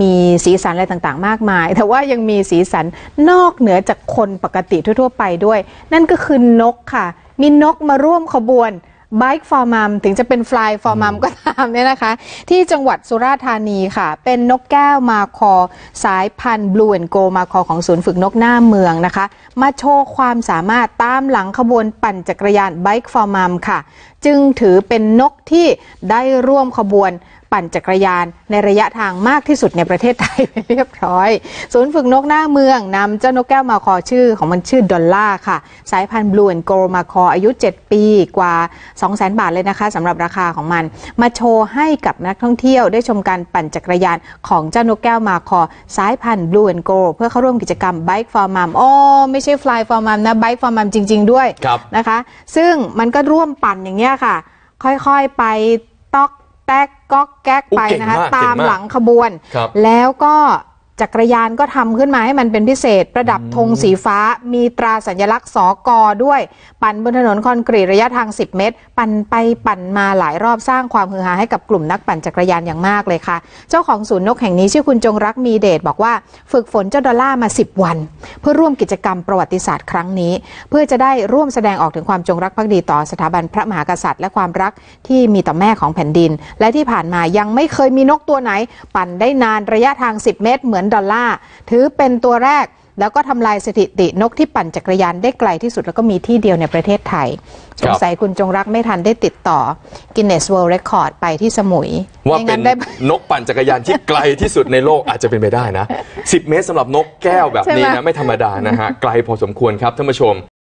มีสีสันอะไรต่างๆ มากมาย แต่ว่ายังมีสีสันนอกเหนือจากคนปกติทั่วๆ ไปด้วย นั่นก็คือนกค่ะ มีนกมาร่วมขบวน Bike for Mum ถึงจะเป็น Fly for Mum ก็ตามเนี่ยนะคะ ที่จังหวัดสุราษฎร์ธานีค่ะ เป็นนกแก้วมาคอ สายพันธุ์ Blue and Go มาคอของศูนย์ฝึกนกหน้าเมืองนะคะ มาโชว์ความสามารถตามหลังขบวนปั่นจักรยาน Bike for Mum ค่ะ จึงถือเป็นนกที่ได้ร่วมขบวนปั่นจักรยานในระยะทางมากที่สุดในประเทศไทยไปเรียบร้อย ศูนย์ฝึกนกหน้าเมืองนำเจ้านกแก้วมาคอชื่อของมันชื่อดอลล่าค่ะ สายพันธุ์บลูแอนโกลมาคออายุ 7 ปีกว่า 200,000 บาทเลยนะคะสำหรับราคาของมัน มาโชว์ให้กับนักท่องเที่ยวได้ชมการปั่นจักรยานของเจ้านกแก้วมาคอสายพันธุ์บลูแอนโกลเพื่อเข้าร่วมกิจกรรม Bike for Mum อ๋อไม่ใช่ Fly for Mum นะ Bike for Mum จริง ๆ ด้วยครับนะคะ ซึ่งมันก็ร่วมปั่นอย่างเงี้ยค่ะ ค่อยๆไปตอกแตกก๊อกแก๊กไปนะคะโอ้เก่งมากตามเก่งมากหลังขบวนครับแล้วก็ จักรยานก็ทำขึ้นมาให้มันเป็นพิเศษ ประดับธงสีฟ้า มีตราสัญลักษณ์สอกอด้วย ปั่นบนถนนคอนกรีตระยะทาง 10 เมตร ปั่นไปปั่นมาหลายรอบสร้างความฮือฮาให้กับกลุ่มนักปั่นจักรยานอย่างมากเลยค่ะ เจ้าของศูนย์นกแห่งนี้ชื่อคุณจงรักมีเดชบอกว่า ฝึกฝนเจ้าดอลล่ามา 10 วัน เพื่อร่วมกิจกรรมประวัติศาสตร์ครั้งนี้ เพื่อจะได้ร่วมแสดงออกถึงความจงรักภักดีต่อสถาบันพระมหากษัตริย์ และความรักที่มีต่อแม่ของแผ่นดิน และที่ผ่านมายังไม่เคยมีนกตัวไหน ปั่นได้นานระยะทาง 10 เมตรเหมือนดอลล่าถือเป็นตัวแรกแล้วก็ทำลายสถิตินกที่ปั่นจักรยานได้ไกลที่สุด แล้วก็มีที่เดียวในประเทศไทยคสรับงสัยคุณจงรักไม่ทันได้ติดต่อ Guinness World Record ไปที่สมุย ว่าไม่เป็งั้นนได้นกปั่นจักรยานที่ไกลที่สุดในโลกอาจจะเป็นไปได้นะ 10 เมตรสำหรับนกแก้วแบบนี้ใช่ไหมนะ ไม่ธรรมดานะฮะ ไกลพอสมควรครับท่านผู้ชม